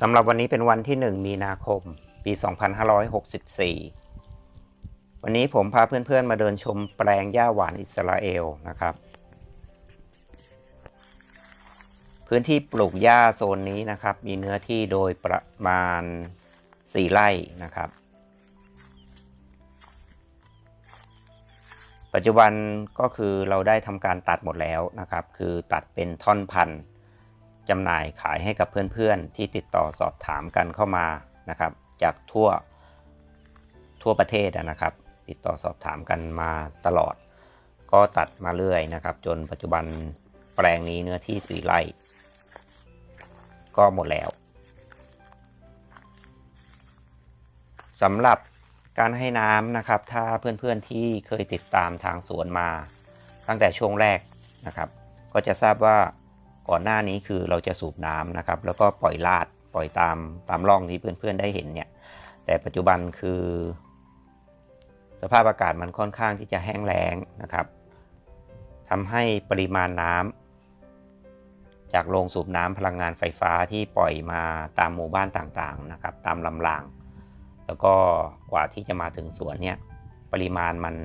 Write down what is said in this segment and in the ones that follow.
สำหรับวันนี้เป็นวันที่ 1 มีนาคม ปี 2564 วันนี้ผมพาเพื่อนๆมาเดินชมแปลงหญ้าหวานอิสราเอลนะครับ พื้นที่ปลูกหญ้าโซนนี้นะครับ มีเนื้อที่โดยประมาณ 4 ไร่นะครับ ปัจจุบันก็คือเราได้ทำการตัดหมดแล้วนะครับ คือตัดเป็นท่อนพันจำหน่ายขายให้กับเพื่อนๆ ที่ติดต่อสอบถามกันเข้ามานะครับ จากทั่วทั่วประเทศนะครับ ติดต่อสอบถามกันมาตลอด ก็ตัดมาเรื่อยนะครับ จนปัจจุบันแปลงนี้เนื้อที่สี่ไร่ก็หมดแล้วสำหรับ การให้น้ำนะครับ ถ้าเพื่อนๆที่เคยติดตามทางสวนมา ตั้งแต่ช่วงแรกนะครับ ก็จะทราบว่าก่อนหน้านี้คือเราจะสูบน้ำนะครับ แล้วก็ปล่อยลาดปล่อยตามตามร่องที่เพื่อนๆได้เห็นเนี่ย แต่ปัจจุบันคือ สภาพอากาศมันค่อนข้างที่จะแห้งแล้งนะครับทำให้ปริมาณน้ำจากโรงสูบน้ำพลังงานไฟฟ้าที่ปล่อยมาตามหมู่บ้านต่างๆนะครับ ตามลำราง แล้วก็กว่าที่จะมาถึงสวนเนี่ยปริมาณมัน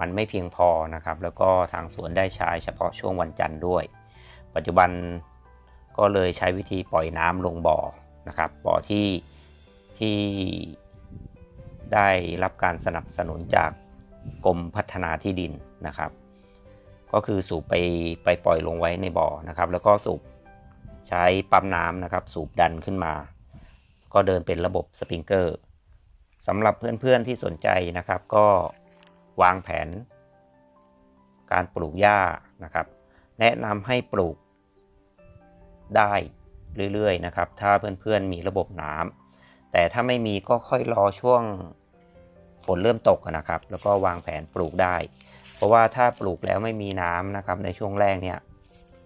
มันไม่เพียงพอนะครับ แล้วก็ทางสวนได้ใช้เฉพาะช่วงวันจันทร์ด้วย ปัจจุบันก็เลยใช้วิธีปล่อยน้ำลงบ่อนะครับบ่อที่ที่ได้รับการสนับสนุนจากกรมพัฒนาที่ดินนะครับ ก็คือสูบไปไปปล่อยลงไว้ในบ่อนะครับ แล้วก็สูบใช้ปั๊มน้ำนะครับ สูบดันขึ้นมา ก็เดินเป็นระบบสปริงเกอร์สำหรับเพื่อนๆที่สนใจนะครับ ก็วางแผน การปลูกหญ้านะครับ แนะนำให้ปลูกได้เรื่อยๆนะครับ ถ้าเพื่อนๆมีระบบน้ำแต่ถ้าไม่มีก็ค่อยรอช่วงฝนเริ่มตกนะครับ แล้วก็วางแผนปลูกได้ เพราะว่าถ้าปลูกแล้วไม่มีน้ำนะครับ ในช่วงแรกเนี่ย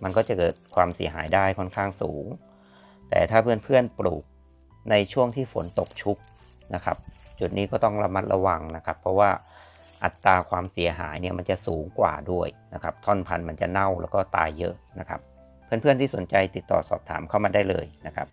มันก็จะเกิดความเสียหายได้ค่อนข้างสูง แต่ถ้าเพื่อนๆปลูก ในช่วงที่ฝนตกชุกนะครับ จุดนี้ก็ต้องระมัดระวังนะครับ เพราะว่าอัตราความเสียหายเนี่ยมันจะสูงกว่าด้วยนะครับท่อนพันธุ์มันจะเน่าแล้วก็ตายเยอะนะครับ เพื่อนๆที่สนใจติดต่อสอบถามเข้ามาได้เลยนะครับ